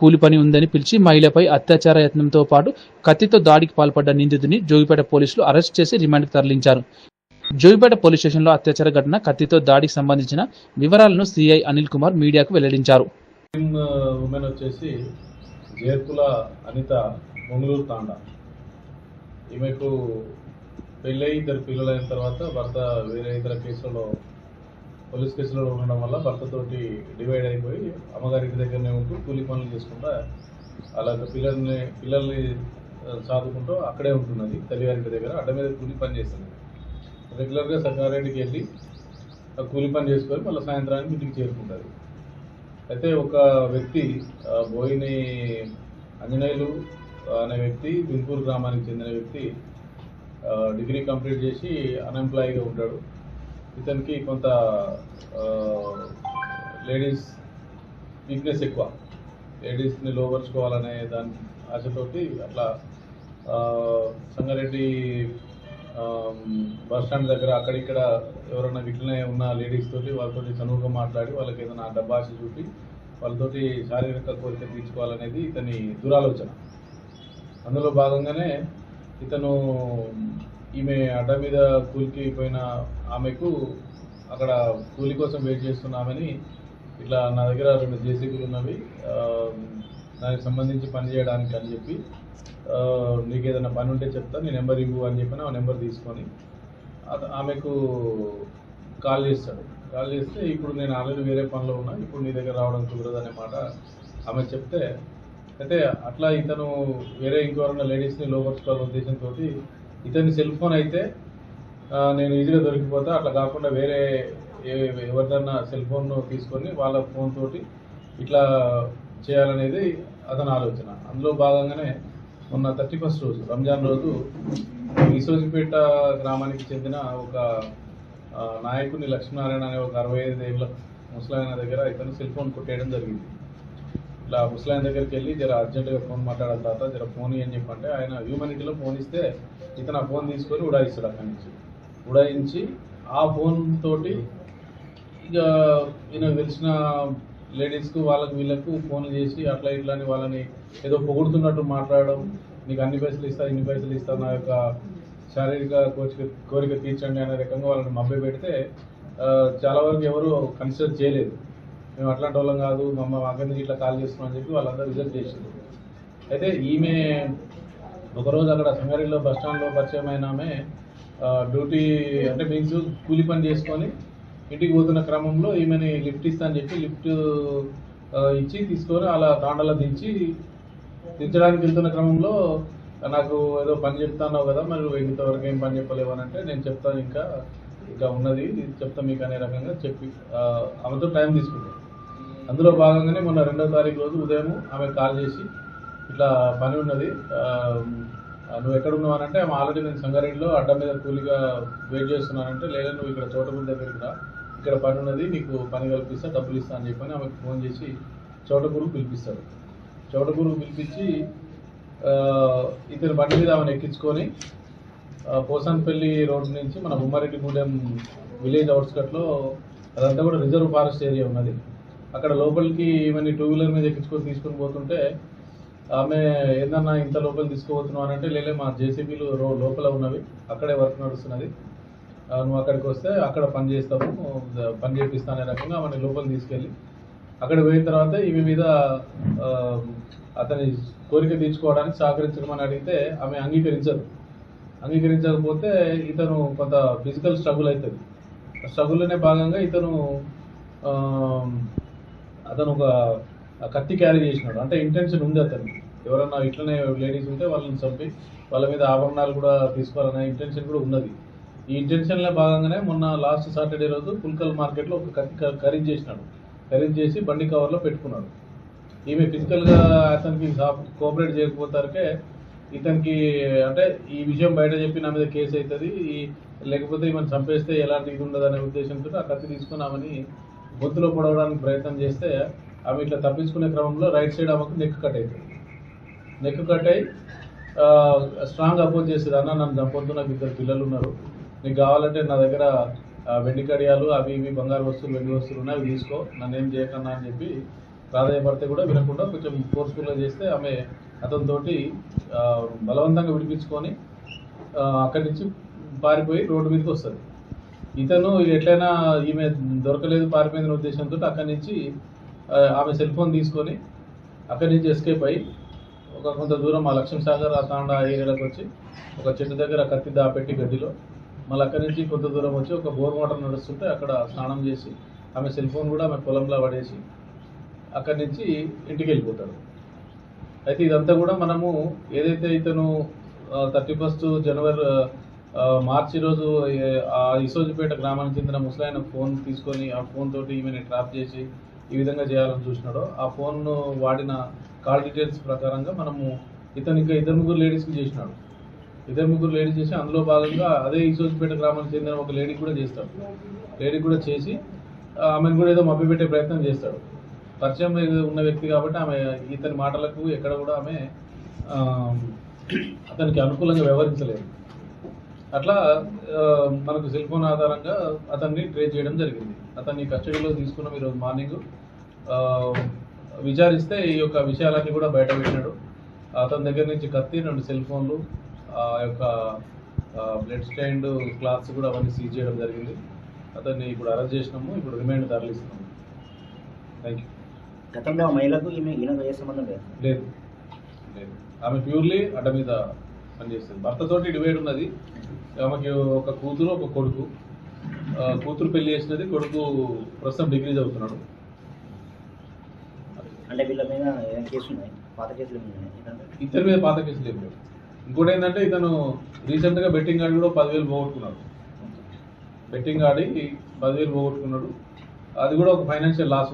కూలి పని ఉందని పిలిచి మహిళపై అత్యాచార యత్నంతో పాటు కత్తితో దాడికి పాల్పడ్డ నిందితుడిని జోగిపేట పోలీసులు అరెస్ట్ చేసి రిమాండ్కి తరలించారు. జోగిపేట పోలీస్ స్టేషన్లో అత్యాచార ఘటన కత్తితో దాడికి సంబంధించిన వివరాలను సిఐ అనిల్ కుమార్ మీడియాకు వెల్లడించారు. ఉమెన్ వచ్చేసి జేర్కుల అనిత మంగళూరు తాండా. ఈమెకు ఇద్దరు పిల్లలైన తర్వాత భర్త వేరే ఇతర కేసులలో పోలీస్ కేసులో ఉండడం వల్ల భర్తతోటి డివైడ్ అయిపోయి అమ్మగారింటి దగ్గరనే ఉంటూ కూలి పనులు చేసుకుంటా అలాగే పిల్లల్ని పిల్లల్ని చదువుకుంటూ అక్కడే ఉంటున్నది తల్లిగారింటి దగ్గర. అడ్డ మీద కూలి పని చేస్తుంది. రెగ్యులర్గా సంగారెడ్డికి వెళ్ళి ఆ కూలి పని చేసుకొని మళ్ళీ సాయంత్రానికి ఇంటికి చేరుకుంటుంది. అయితే ఒక వ్యక్తి బోయిని అంజనేయులు అనే వ్యక్తి బింపూర్ గ్రామానికి చెందిన వ్యక్తి డిగ్రీ కంప్లీట్ చేసి అన్ఎంప్లాయీగా ఉంటాడు. ఇతనికి కొంత లేడీస్ వీక్నెస్ ఎక్కువ. లేడీస్ని లోపరుచుకోవాలనే దాని ఆశతోటి అట్లా సంగారెడ్డి బస్ స్టాండ్ దగ్గర అక్కడిక్కడ ఎవరైనా ఇట్లనే ఉన్న లేడీస్ తోటి వాళ్ళతోటి చనువుగా మాట్లాడి వాళ్ళకి ఏదైనా డబ్బాష చూపి వాళ్ళతోటి శారీరక కోరిక తీర్చుకోవాలనేది ఇతని దురాలోచన. అందులో భాగంగానే ఇతను ఈమె అడ్డ మీద కూలికి పోయిన ఆమెకు అక్కడ కూలి కోసం వెయిట్ చేస్తున్నామని ఇట్లా నా దగ్గర రెండు జేసీబీలు ఉన్నవి దానికి సంబంధించి పని చేయడానికి అని చెప్పి నీకు ఏదైనా పని ఉంటే చెప్తా నీ నెంబర్ ఇవ్వు అని చెప్పి ఆ నెంబర్ తీసుకొని ఆమెకు కాల్ చేస్తాడు. కాల్ చేస్తే ఇప్పుడు నేను ఆల్రెడీ వేరే పనిలో ఉన్నా ఇప్పుడు నీ దగ్గర రావడం కుదరదు అనే మాట ఆమె చెప్తే అయితే అట్లా ఇతను వేరే ఇంకెవరైనా లేడీస్ని లోపరుచుకోవాలనే ఉద్దేశంతో ఇతని సెల్ ఫోన్ అయితే నేను ఈజీగా దొరికిపోతా. అట్లా కాకుండా వేరే ఎవరిదన్నా సెల్ ఫోన్ తీసుకొని వాళ్ళ ఫోన్ తోటి ఇట్లా చేయాలనేది అతని ఆలోచన. అందులో భాగంగానే మొన్న థర్టీ ఫస్ట్ రోజు రంజాన్ రోజు విశ్వజిపేట గ్రామానికి చెందిన ఒక నాయకుని లక్ష్మీనారాయణ అనే ఒక అరవై ఐదు ఏళ్ళ ముసలాయన దగ్గర ఇతను సెల్ ఫోన్ కొట్టేయడం జరిగింది. ఇట్లా ముసలాయన దగ్గరికి వెళ్ళి జర అర్జెంటుగా ఫోన్ మాట్లాడాలి తాత జర ఫోన్ అని చెప్పంటే ఆయన హ్యూమనిటీలో ఫోన్ ఇస్తే ఇతను ఆ ఫోన్ తీసుకొని ఉడాయిస్తాడు అక్కడి నుంచి. ఉడాయించి ఆ ఫోన్ తోటి ఇక ఈయన తెలిసిన లేడీస్కు వాళ్ళకు వీళ్ళకు ఫోన్లు చేసి అట్లా ఇట్లా అని వాళ్ళని ఏదో పొగుడుతున్నట్టు మాట్లాడడం నీకు అన్ని పైసలు ఇస్తా ఇన్ని పైసలు ఇస్తా నా యొక్క శారీరక కోరిక కోరిక తీర్చండి అనే రకంగా వాళ్ళని మభ్య పెడితే చాలా వరకు ఎవరు కన్సిడర్ చేయలేదు. మేము అట్లాంటి వాళ్ళం కాదు మమ్మ మాకెందుకు ఇట్లా కాల్ చేస్తున్నాం అని చెప్పి వాళ్ళందరూ రిజెక్ట్ చేసింది అయితే ఈమె ఒకరోజు అక్కడ సంగారెడ్డిలో బస్ స్టాండ్లో పరిచయం అయిన ఆమె డ్యూటీ అంటే మీన్స్ కూలి పని చేసుకొని ఇంటికి పోతున్న క్రమంలో ఈమెని లిఫ్ట్ ఇస్తా అని చెప్పి లిఫ్ట్ ఇచ్చి తీసుకొని అలా తాండలో దించి దించడానికి వెళ్తున్న క్రమంలో నాకు ఏదో పని చెప్తాన్నావు కదా మరి ఇంతవరకు ఏం పని చెప్పలేవు అని అంటే నేను చెప్తాను ఇంకా ఇంకా ఉన్నది చెప్తా మీకు అనే రకంగా చెప్పి ఆమెతో టైం తీసుకుంటాను అందులో భాగంగానే మొన్న రెండో తారీఖు రోజు ఉదయం ఆమె కాల్ చేసి ఇట్లా పని ఉన్నది. నువ్వు ఎక్కడ ఉన్నావు ఆల్రెడీ నేను సంగారెడ్డిలో అడ్డ మీద కూలిగా వెయిట్ చేస్తున్నానంటే లేదా నువ్వు ఇక్కడ చోటగుడి దగ్గరికి రా ఇక్కడ పని ఉన్నది నీకు పని కల్పిస్తా డబ్బులు ఇస్తా అని చెప్పని ఆమెకు ఫోన్ చేసి చోటగురు పిలిపిస్తాడు. చోటగురు పిలిపించి ఇతని బండి మీద ఆమెను ఎక్కించుకొని ఆ, పోసాన్పల్లి రోడ్ నుంచి మన బొమ్మారెడ్డిగూడెం విలేజ్ అవుట్స్కట్లో అదంతా కూడా రిజర్వ్ ఫారెస్ట్ ఏరియా ఉన్నది. అక్కడ లోపలికి ఈమెని టూ వీలర్ మీద ఎక్కించుకొని తీసుకొని పోతుంటే ఆమె ఏదన్నా ఇంత లోపల తీసుకుపోతున్నావు అని అంటే లేలే మా జేసీబీలు రో లోపల ఉన్నవి అక్కడే వర్క్ నడుస్తున్నది. నువ్వు అక్కడికి వస్తే అక్కడ పని చేస్తాము పని చేపిస్తా అనే రకంగా ఆమె లోపల తీసుకెళ్ళి అక్కడ పోయిన తర్వాత ఈమె మీద అతని కోరిక తీర్చుకోవడానికి సహకరించడం అడిగితే ఆమె అంగీకరించదు. అంగీకరించకపోతే ఇతను కొంత ఫిజికల్ స్ట్రగుల్ అవుతుంది స్ట్రగుల్లోనే భాగంగా ఇతను అతను ఒక కత్తి క్యారీ చేసినాడు. అంటే ఇంటెన్షన్ ఉంది అతనికి. ఎవరన్నా ఇట్లనే లేడీస్ ఉంటే వాళ్ళని చంపి వాళ్ళ మీద ఆభరణాలు కూడా తీసుకోవాలనే ఇంటెన్షన్ కూడా ఉన్నది. ఈ ఇంటెన్షన్లో భాగంగానే మొన్న లాస్ట్ సాటర్డే రోజు పుల్కల్ మార్కెట్లో ఒక కత్తి ఖరీదు చేసినాడు. ఖరీదు చేసి బండి కవర్లో పెట్టుకున్నాడు. ఈమె ఫిజికల్గా అతనికి కోఆపరేట్ చేయకపోతారకే ఇతనికి అంటే ఈ విషయం బయట చెప్పి నా మీద కేసు అవుతుంది ఈ- లేకపోతే ఈమెను చంపేస్తే ఎలాంటి ఇది ఉండదు అనే ఉద్దేశంతో ఆ కత్తి తీసుకున్నామని బొత్తులో గొంతులో పొడవడానికి ప్రయత్నం చేస్తే ఆమె ఇట్లా తప్పించుకునే క్రమంలో రైట్ సైడ్ ఆమెకు నెక్ కట్ అవుతుంది నెక్ కట్ అయి స్ట్రాంగ్ అపోజ్ చేస్తుంది అన్న నన్ను చంపొద్దు నాకు ఇద్దరు పిల్లలు ఉన్నారు. నీకు కావాలంటే నా దగ్గర వెండి కడియాలు అవి ఇవి బంగారు వస్తువులు వెండి వస్తువులు ఉన్నాయి అవి తీసుకో. నన్ను ఏం చేయకన్నా అని చెప్పి ప్రాధాన్యపడితే కూడా వినకుండా కొంచెం ఫోర్స్ఫుల్గా చేస్తే ఆమె అతనితోటి బలవంతంగా విడిపించుకొని అక్కడి నుంచి పారిపోయి రోడ్డు మీదకి వస్తుంది. ఇతను ఎట్లయినా ఈమె దొరకలేదు పారిపోయిన ఉద్దేశంతో అక్కడి నుంచి ఆమె సెల్ ఫోన్ తీసుకొని అక్కడి నుంచి ఎస్కేప్ అయ్యి ఒక కొంత దూరం ఆ లక్ష్మీ సాగర్ ఆ తాండా ఏరియాలోకి వచ్చి ఒక చెట్టు దగ్గర కత్తి దాపెట్టి గడ్డిలో మళ్ళీ అక్కడి నుంచి కొంత దూరం వచ్చి ఒక బోర్ వాటర్ నడుస్తుంటే అక్కడ స్నానం చేసి ఆమె సెల్ ఫోన్ కూడా ఆమె పొలంలో పడేసి అక్కడి నుంచి ఇంటికి వెళ్ళిపోతాడు. అయితే ఇదంతా కూడా మనము ఏదైతే ఇతను థర్టీ ఫస్ట్ జనవరి మార్చి రోజు ఆ ఇసోజిపేట గ్రామానికి చెందిన ముసలాయన ఫోన్ తీసుకొని ఆ ఫోన్ తోటి ఈమెని ట్రాప్ చేసి ఈ విధంగా చేయాలని చూసినాడో ఆ ఫోన్ వాడిన కాల్ డీటెయిల్స్ ప్రకారంగా మనము ఇతను ఇంకా ఇద్దరు ముగ్గురు లేడీస్కి చేసినాడు. ఇద్దరు ముగ్గురు లేడీస్ చేసి అందులో భాగంగా అదే ఇసోజిపేట గ్రామానికి చెందిన ఒక లేడీ కూడా చేస్తాడు. లేడీ కూడా చేసి ఆమెను కూడా ఏదో మభ్యపెట్టే ప్రయత్నం చేస్తాడు. పరిచయం ఉన్న వ్యక్తి కాబట్టి ఆమె ఇతని మాటలకు ఎక్కడ కూడా ఆమె అతనికి అనుకూలంగా వ్యవహరించలేదు. అట్లా మనకు సెల్ ఫోన్ ఆధారంగా అతన్ని ట్రేస్ చేయడం జరిగింది. అతన్ని కస్టడీలో తీసుకున్నాం ఈరోజు మార్నింగ్ విచారిస్తే ఈ యొక్క విషయాలన్నీ కూడా బయట పెట్టినాడు అతని దగ్గర నుంచి కత్తి రెండు సెల్ ఫోన్లు ఆ యొక్క బ్లడ్ స్టాండ్ క్లాత్స్ కూడా అవన్నీ సీజ్ చేయడం జరిగింది. అతన్ని ఇప్పుడు అరెస్ట్ చేసినాము ఇప్పుడు రిమైండ్ తరలిస్తున్నాము. థ్యాంక్ యూ గతంలో మహిళకు ఈమె సంబంధం లేదు. లేదు. లేదు. ఆమె ప్యూర్లీ అడ్డ మీద పనిచేస్తుంది. భర్తతోటి డివైడ్ ఉన్నది. ఆమెకి ఒక కూతురు ఒక కొడుకు. కూతురు పెళ్ళి చేసినది కొడుకు ప్రస్తుతం డిగ్రీ చదువుతున్నాడు. అంటే వీళ్ళ మీద పాత కేసులు ఏమి? ఇద్దరి మీద పాత కేసులు ఏం లేవు. ఇంకోటి ఏంటంటే ఇతను రీసెంట్గా బెట్టింగ్ ఆడి కూడా పదివేలు పోగొట్టుకున్నాడు. బెట్టింగ్ ఆడి పదివేలు పోగొట్టుకున్నాడు. అది కూడా ఒక ఫైనాన్షియల్ లాస్ ఉంది